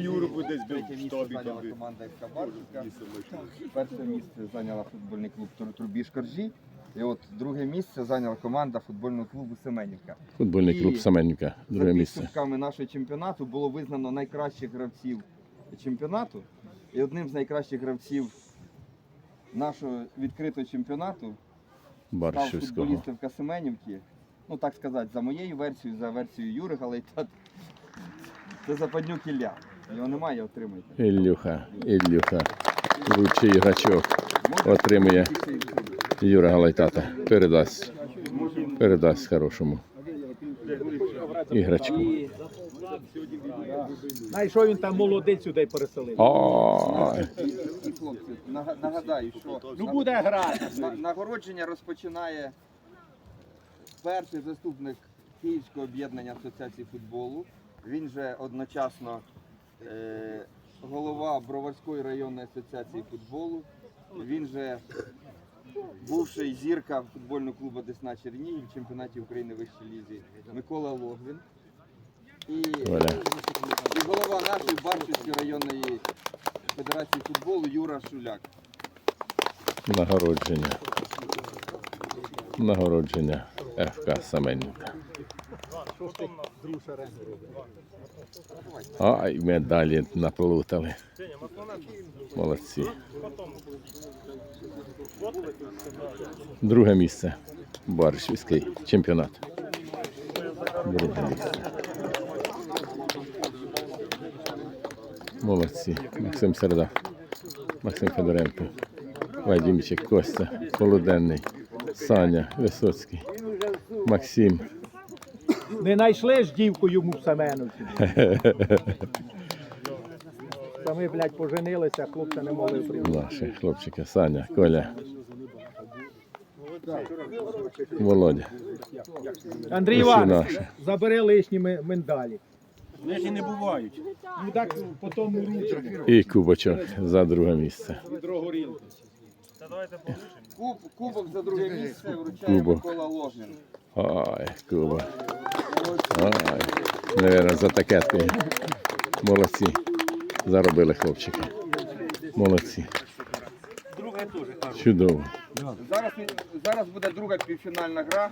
Юру буде десь Третє в місце штабі зайняла там. команда Барсівка. Перше місце зайняла футбольний клуб Тур- Трубіж Коржі. І от друге місце зайняла команда футбольного клубу Семенівка. Футбольний клуб Семенівка, друге За місце. підсумками нашого чемпіонату було визнано найкращих гравців чемпіонату. І одним з найкращих гравців нашого відкритого чемпіонату став Баршівського. футболістівка Семенівки. Ну так сказати, за моєю версією, за версією Юри Галайта. Це Западнюк Ілля. Його немає, отримайте. Ілюха, Ілюха. Лучший іграчок отримує. Юра Галайтата. Передасть. Передасть хорошому іграчку. Знаєш, що він там молодець сюди переселив? Хлопці, нага- нагадаю, що Ну буде грати. на- нагородження розпочинає перший заступник Київського об'єднання асоціації футболу. Він же одночасно голова Броварської районної асоціації футболу. Він же бувший зірка футбольного клубу Десна Чернігів в чемпіонаті України вищій лізі Микола Логвин. І, і голова нашої Баршівської районної федерації футболу Юра Шуляк. нагородження. Нагородження ФК Семенівка. Ай, медалі наплутали. Молодці. Друге місце. Баршівський чемпіонат. Друге місце. Молодці. Максим Середа. Максим Федоренко. Вадимчик, Костя, Полуденний, Саня, Висоцький, Максим. Не знайшли ж дівку йому в Семеновці. Та ми, блядь, поженилися, хлопця не могли прийняти. Наші хлопчики, Саня, Коля. Володя. Андрій Іванович, наші. забери лишні ми- миндалі. Вони не бувають. Ну так по тому ручку. І Кубочок за друге місце. Куб, кубок за друге місце вручає Кубок. Микола Ложнин. Ой, Куба. Ой, Наверно, за такеткою. Молодці. Заробили хлопчики. Молодці. Чудово. Зараз, він- зараз буде друга півфінальна гра.